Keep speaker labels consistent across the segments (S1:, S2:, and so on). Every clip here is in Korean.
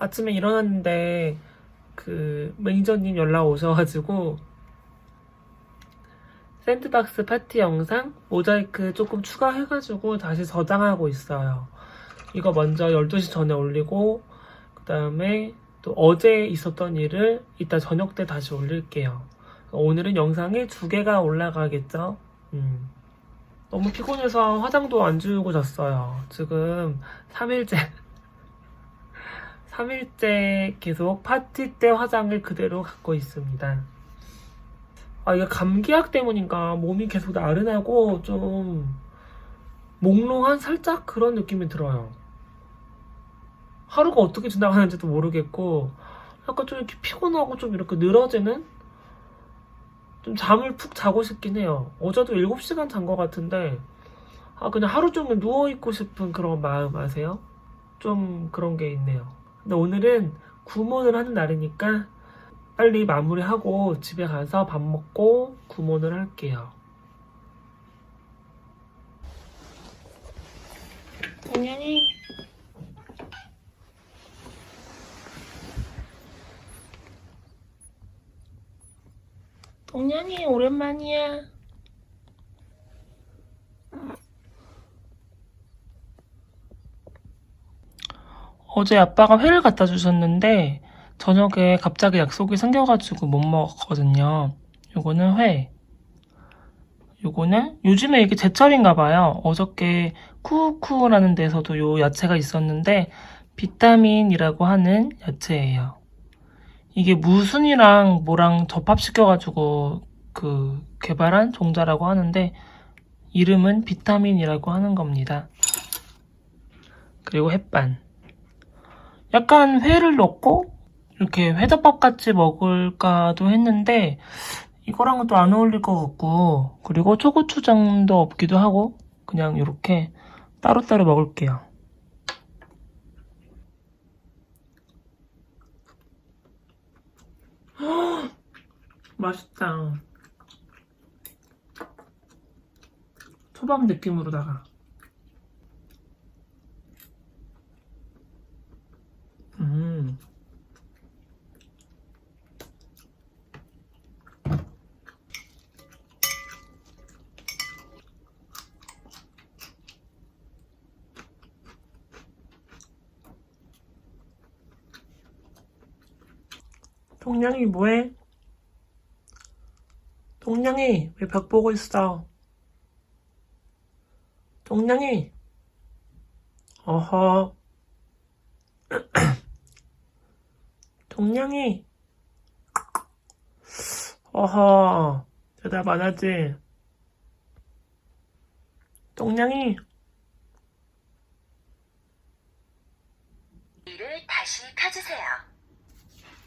S1: 아침에 일어났는데 그 매니저님 연락 오셔가지고 샌드박스 파티 영상 모자이크 조금 추가해가지고 다시 저장하고 있어요. 이거 먼저 12시 전에 올리고 그 다음에 또 어제 있었던 일을 이따 저녁 때 다시 올릴게요. 오늘은 영상이 두 개가 올라가겠죠? 음. 너무 피곤해서 화장도 안 지우고 잤어요. 지금 3일째. 3일째 계속 파티 때 화장을 그대로 갖고 있습니다. 아, 이게 감기약 때문인가 몸이 계속 나른하고 좀 몽롱한 살짝 그런 느낌이 들어요. 하루가 어떻게 지나가는지도 모르겠고 약간 좀 이렇게 피곤하고 좀 이렇게 늘어지는 좀 잠을 푹 자고 싶긴 해요. 어제도 7시간 잔 것 같은데 아 그냥 하루 종일 누워있고 싶은 그런 마음 아세요? 좀 그런 게 있네요. 근데 오늘은 구몬을 하는 날이니까 빨리 마무리하고 집에 가서 밥 먹고 구몬을 할게요. 동현이 동현이 오랜만이야. 어제 아빠가 회를 갖다 주셨는데 저녁에 갑자기 약속이 생겨가지고 못 먹었거든요. 요거는 회. 요거는 요즘에 이게 제철인가 봐요. 어저께 쿠쿠라는 데서도 요 야채가 있었는데 비타민이라고 하는 야채예요. 이게 무순이랑 뭐랑 접합시켜가지고 그 개발한 종자라고 하는데 이름은 비타민이라고 하는 겁니다. 그리고 햇반. 약간 회를 넣고 이렇게 회덮밥 같이 먹을까도 했는데 이거랑은 또 안 어울릴 것 같고 그리고 초고추장도 없기도 하고 그냥 이렇게 따로따로 먹을게요. 맛있다. 초밥 느낌으로다가. 음. 동냥이 뭐해? 동냥이 왜 벽 보고 있어? 동냥이 어허 동냥이 어허 대답 안 하지? 동냥이
S2: 이를 다시 펴주세요.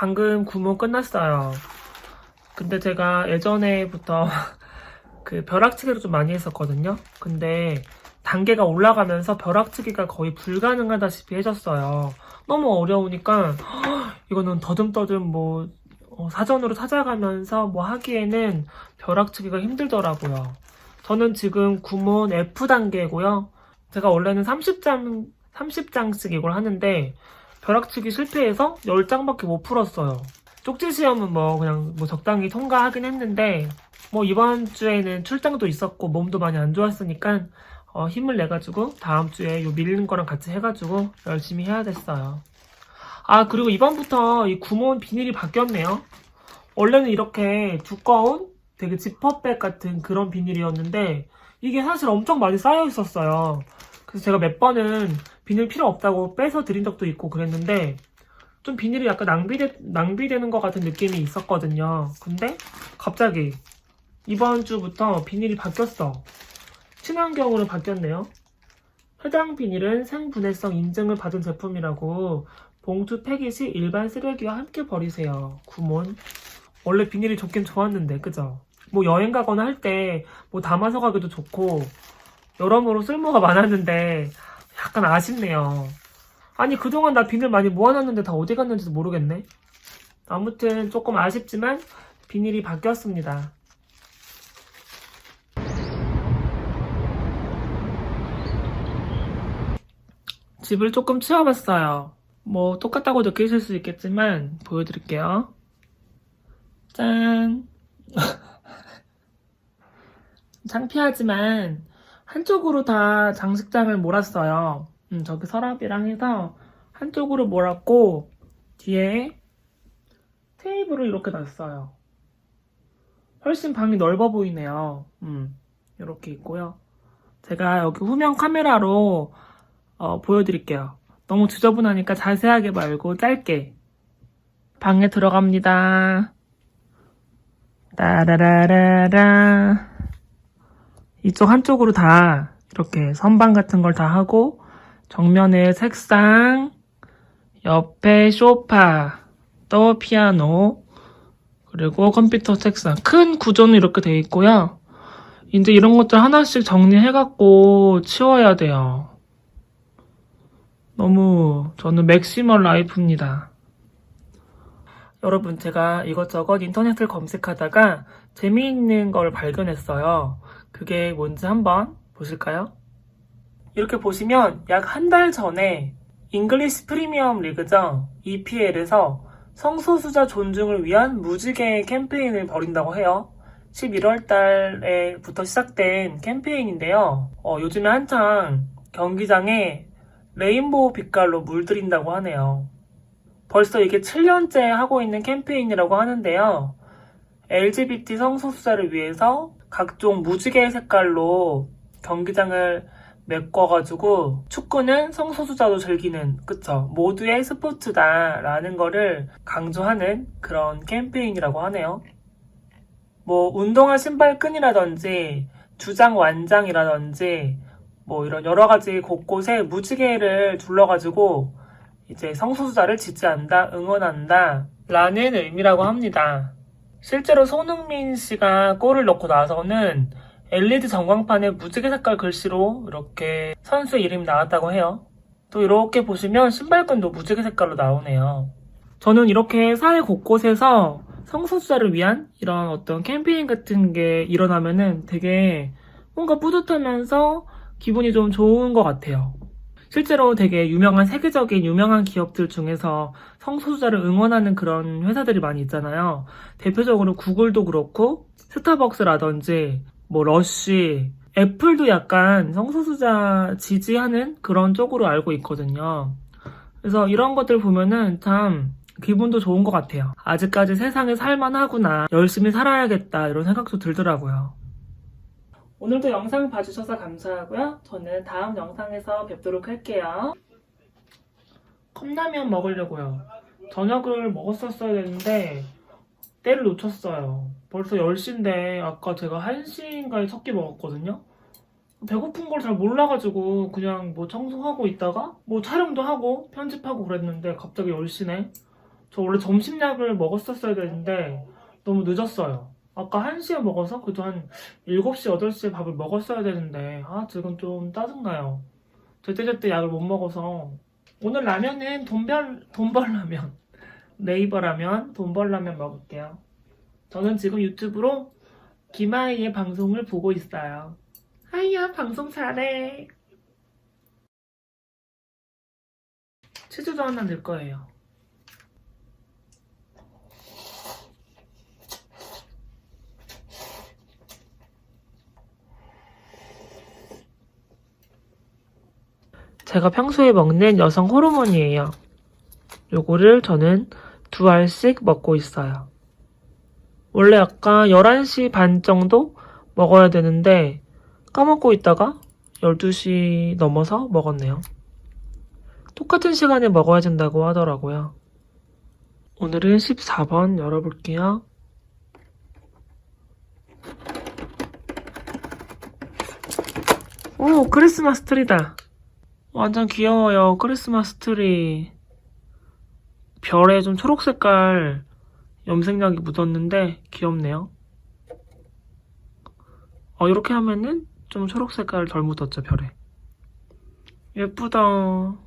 S1: 방금 구몬 끝났어요. 근데 제가 예전에부터 그 벼락치기를 좀 많이 했었거든요. 근데 단계가 올라가면서 벼락치기가 거의 불가능하다시피 해졌어요. 너무 어려우니까 이거는 더듬더듬 뭐 어, 사전으로 찾아가면서 뭐 하기에는 벼락치기가 힘들더라고요. 저는 지금 구몬 F 단계고요. 제가 원래는 30장 30장씩 이걸 하는데 벼락치기 실패해서 10장밖에 못 풀었어요. 쪽지 시험은 뭐 그냥 뭐 적당히 통과하긴 했는데 뭐 이번 주에는 출장도 있었고 몸도 많이 안 좋았으니까 어, 힘을 내가지고 다음 주에 요 밀리는 거랑 같이 해가지고 열심히 해야겠어요. 아 그리고 이번부터 이 구몬 비닐이 바뀌었네요. 원래는 이렇게 두꺼운 되게 지퍼백 같은 그런 비닐이었는데 이게 사실 엄청 많이 쌓여 있었어요. 그래서 제가 몇 번은 비닐 필요 없다고 빼서 드린 적도 있고 그랬는데 좀 비닐이 약간 낭비되, 낭비되는 것 같은 느낌이 있었거든요. 근데 갑자기 이번 주부터 비닐이 바뀌었어. 친환경으로 바뀌었네요. 해당 비닐은 생분해성 인증을 받은 제품이라고 봉투 폐기 시 일반 쓰레기와 함께 버리세요. 구몬. 원래 비닐이 좋긴 좋았는데, 그죠? 뭐 여행 가거나 할 때 뭐 담아서 가기도 좋고, 여러모로 쓸모가 많았는데, 약간 아쉽네요. 아니, 그동안 나 비닐 많이 모아놨는데 다 어디 갔는지도 모르겠네. 아무튼 조금 아쉽지만, 비닐이 바뀌었습니다. 집을 조금 치워봤어요. 뭐 똑같다고 느끼실 수 있겠지만 보여드릴게요. 짠. 창피하지만 한쪽으로 다 장식장을 몰았어요. 음, 저기 서랍이랑 해서 한쪽으로 몰았고 뒤에 테이블을 이렇게 놨어요. 훨씬 방이 넓어 보이네요. 음, 이렇게 있고요. 제가 여기 후면 카메라로 어, 보여드릴게요. 너무 지저분하니까 자세하게 말고 짧게. 방에 들어갑니다. 따라라라라. 이쪽 한쪽으로 다 이렇게 선반 같은 걸 다 하고 정면에 책상, 옆에 소파, 또 피아노, 그리고 컴퓨터 책상. 큰 구조는 이렇게 돼 있고요. 이제 이런 것들 하나씩 정리해갖고 치워야 돼요. 너무 저는 맥시멀 라이프입니다. 여러분 제가 이것저것 인터넷을 검색하다가 재미있는 걸 발견했어요. 그게 뭔지 한번 보실까요? 이렇게 보시면 약 한 달 전에 잉글리시 프리미엄 리그죠. EPL에서 성소수자 존중을 위한 무지개 캠페인을 벌인다고 해요. 11월 달에부터 시작된 캠페인인데요. 어, 요즘에 한창 경기장에 레인보우 빛깔로 물들인다고 하네요. 벌써 이게 7년째 하고 있는 캠페인이라고 하는데요. LGBT 성소수자를 위해서 각종 무지개 색깔로 경기장을 메꿔가지고 축구는 성소수자도 즐기는 그쵸 모두의 스포츠다 라는 거를 강조하는 그런 캠페인이라고 하네요. 뭐 운동화 신발끈이라든지 주장 완장이라든지 뭐 이런 여러 가지 곳곳에 무지개를 둘러가지고 이제 성소수자를 지지한다, 응원한다 라는 의미라고 합니다. 실제로 손흥민 씨가 골을 넣고 나서는 LED 전광판에 무지개 색깔 글씨로 이렇게 선수 이름이 나왔다고 해요. 또 이렇게 보시면 신발끈도 무지개 색깔로 나오네요. 저는 이렇게 사회 곳곳에서 성소수자를 위한 이런 어떤 캠페인 같은 게 일어나면은 되게 뭔가 뿌듯하면서 기분이 좀 좋은 것 같아요. 실제로 되게 유명한 세계적인 유명한 기업들 중에서 성소수자를 응원하는 그런 회사들이 많이 있잖아요. 대표적으로 구글도 그렇고 스타벅스라든지 뭐 러쉬, 애플도 약간 성소수자 지지하는 그런 쪽으로 알고 있거든요. 그래서 이런 것들 보면은 참 기분도 좋은 것 같아요. 아직까지 세상에 살만하구나. 열심히 살아야겠다. 이런 생각도 들더라고요. 오늘도 영상 봐주셔서 감사하고요. 저는 다음 영상에서 뵙도록 할게요. 컵라면 먹으려고요. 저녁을 먹었었어야 되는데 때를 놓쳤어요. 벌써 10시인데 아까 제가 1시인가에 첫 끼 먹었거든요. 배고픈 걸 잘 몰라가지고 그냥 뭐 청소하고 있다가 뭐 촬영도 하고 편집하고 그랬는데 갑자기 10시네. 저 원래 점심약을 먹었었어야 되는데 너무 늦었어요. 아까 1시에 먹어서 그래도 한 7시, 8시에 밥을 먹었어야 되는데 아 지금 좀 짜증나요. 제때제때 약을 못 먹어서 오늘 라면은 돈벌, 돈벌 라면 네이버 라면, 돈벌 라면 먹을게요. 저는 지금 유튜브로 김아이의 방송을 보고 있어요. 아이야 방송 잘해. 치즈도 하나 넣을 거예요. 제가 평소에 먹는 여성 호르몬이에요. 요거를 저는 두 알씩 먹고 있어요. 원래 아까 11시 반 정도 먹어야 되는데 까먹고 있다가 12시 넘어서 먹었네요. 똑같은 시간에 먹어야 된다고 하더라고요. 오늘은 14번 열어볼게요. 오, 크리스마스 트리다. 완전 귀여워요. 크리스마스 트리. 별에 좀 초록 색깔 염색약이 묻었는데 귀엽네요. 어, 이렇게 하면은 좀 초록 색깔 덜 묻었죠, 별에. 예쁘다.